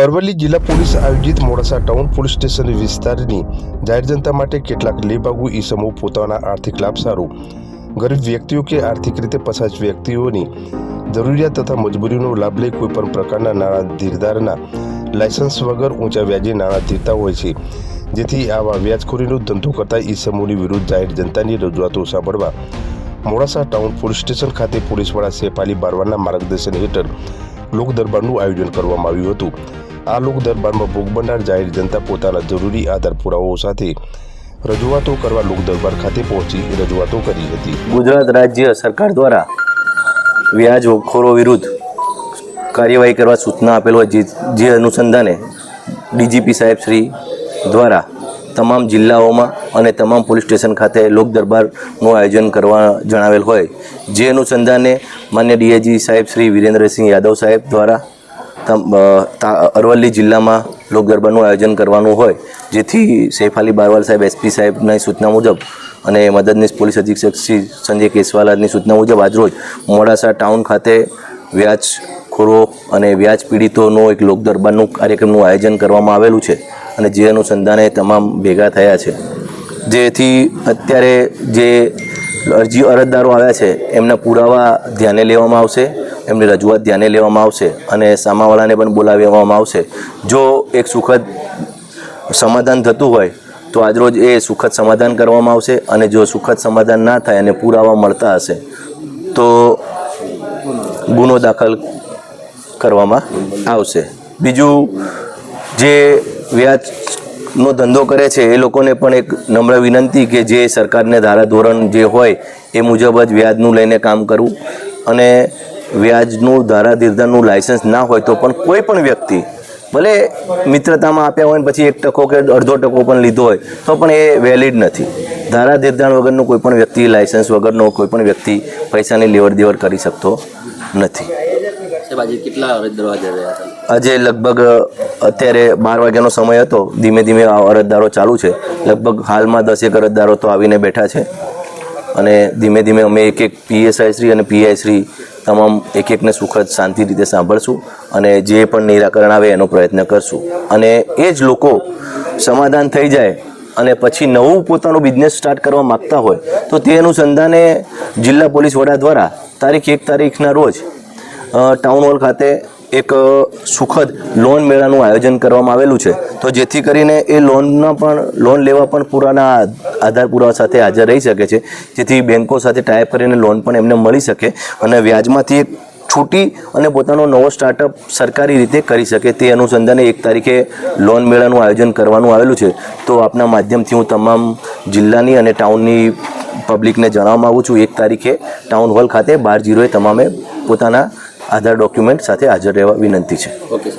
અરવલ્લી જિલ્લા પોલીસ આયોજિત Modasa town police station વિસ્તારની જાહેર જનતા માટે કેટલાક લેભાગુ ઈસમો પોતાના આર્થિક લાભ સારું. ગરીબ વ્યક્તિઓ કે આર્થિક રીતે પછાત વ્યક્તિઓની જરૂરિયાત તથા મજબૂરીનો લાભ લઈ કોઈપણ પ્રકારના નાણાં ધીરદારના લાયસન્સ વગર ઊંચા વ્યાજે નાણાં ધીરતા હોય છે. જેથી આવા વ્યાજખોરીનો ધંધો કરતા ઈસમોની વિરુદ્ધ જાહેર જનતાની રજૂઆતો સાંભળવા. મોડાસા ટાઉન પોલીસ સ્ટેશન ખાતે પોલીસવાળા સેપાલી બારવાના માર્ગદર્શન હેઠળ લોક દરબારનું આયોજન કરવામાં આવ્યું હતું. આ લોક દરબારમાં ભોગ બનનાર જાહેર જનતા પોતાના જરૂરી આધાર પુરાવાઓ સાથે રજૂઆતો કરવા લોક દરબાર ખાતે પહોંચી રજૂઆતો કરી હતી. ગુજરાત રાજ્ય સરકાર દ્વારા વ્યાજખોરો વિરુદ્ધ કાર્યવાહી કરવા સૂચના આપેલ હોય જે અનુસંધાને ડીજીપી સાહેબ શ્રી દ્વારા તમામ જિલ્લાઓમાં અને તમામ પોલીસ સ્ટેશન ખાતે લોક દરબારનું આયોજન કરવા જણાવેલ હોય. જે અનુસંધાને માન્ય ડીઆઈજી સાહેબ શ્રી વિરેન્દ્રસિંહ યાદવ સાહેબ દ્વારા અરવલ્લી જિલ્લામાં લોક દરબારનું આયોજન કરવાનું હોય. જેથી સૈફ અલી બારવાલ સાહેબ એસપી સાહેબની સૂચના મુજબ અને મદદનીશ પોલીસ અધિક્ષક શ્રી સંજય કેસવાલાની સૂચના મુજબ આજરોજ મોડાસા ટાઉન ખાતે વ્યાજખોરો અને વ્યાજ પીડિતોનો એક લોકદરબારનું કાર્યક્રમનું આયોજન કરવામાં આવેલું છે અને જે અનુસંધાને તમામ ભેગા થયા છે. જેથી અત્યારે જે અરજી અરજદારો આવ્યા છે, એમના પુરાવા ધ્યાને લેવામાં આવશે, એમની રજૂઆત ધ્યાને લેવામાં આવશે અને સામાવાળાને પણ બોલાવી લેવામાં આવશે. જો એક સુખદ સમાધાન થતું હોય, તો આજરોજ એ સુખદ સમાધાન કરવામાં આવશે અને જો સુખદ સમાધાન ના થાય અને પુરાવા મળતા હશે, તો ગુનો દાખલ કરવામાં આવશે. બીજું જે વ્યાજનો ધંધો કરે છે, એ લોકોને પણ એક નમ્ર વિનંતી કે જે સરકારને ધારાધોરણ જે હોય, એ મુજબ જ વ્યાજનું લઈને કામ કરવું. અને વ્યાજનું, ધારાધીરધારનું લાયસન્સ ના હોય તો પણ કોઈ પણ વ્યક્તિ, ભલે મિત્રતામાં આપ્યા હોય ને પછી એક ટકો કે અડધો ટકો પણ લીધો હોય, તો પણ એ વેલિડ નથી. ધારાધીરધાણ વગરનું કોઈ પણ વ્યક્તિ લાયસન્સ વગરનો કોઈ પણ વ્યક્તિ પૈસાની લેવડ દેવડ કરી શકતો નથી. આજે લગભગ અત્યારે બાર વાગ્યાનો સમય હતો. ધીમે ધીમે આ અરજદારો ચાલુ છે. લગભગ હાલમાં દસેક અરજદારો તો આવીને બેઠા છે. અને ધીમે ધીમે અમે એક એક પીએસઆઈ શ્રી અને પીઆઈ શ્રી તમામ એક એકને સુખદ શાંતિ રીતે સાંભળશું અને જે પણ નિરાકરણ આવે એનો પ્રયત્ન કરશું. અને એ જ લોકો સમાધાન થઈ જાય અને પછી નવું પોતાનું બિઝનેસ સ્ટાર્ટ કરવા માગતા હોય, તો તે અનુસંધાને જિલ્લા પોલીસ વડા દ્વારા તારીખ એક તારીખના રોજ ટાઉન હોલ ખાતે એક સુખદ લોન મેળાનું આયોજન કરવામાં આવેલું છે. તો જેથી કરીને એ લોનના પણ લોન લેવા પણ પુરાના આધાર પુરાવા સાથે હાજર રહી શકે છે. જેથી બેન્કો સાથે ટાઈપ કરીને લોન પણ એમને મળી શકે અને વ્યાજમાંથી છૂટી અને પોતાનો નવો સ્ટાર્ટઅપ સરકારી રીતે કરી શકે તે અનુસંધાને એક તારીખે લોન મેળાનું આયોજન કરવાનું આવેલું છે. તો આપના માધ્યમથી હું તમામ જિલ્લાની અને ટાઉનની પબ્લિકને જણાવવા માગું છું. એક તારીખે ટાઉન હોલ ખાતે બાર જીરોએ તમામે પોતાના આધાર ડોક્યુમેન્ટ સાથે હાજર રહેવા વિનંતી છે. ઓકે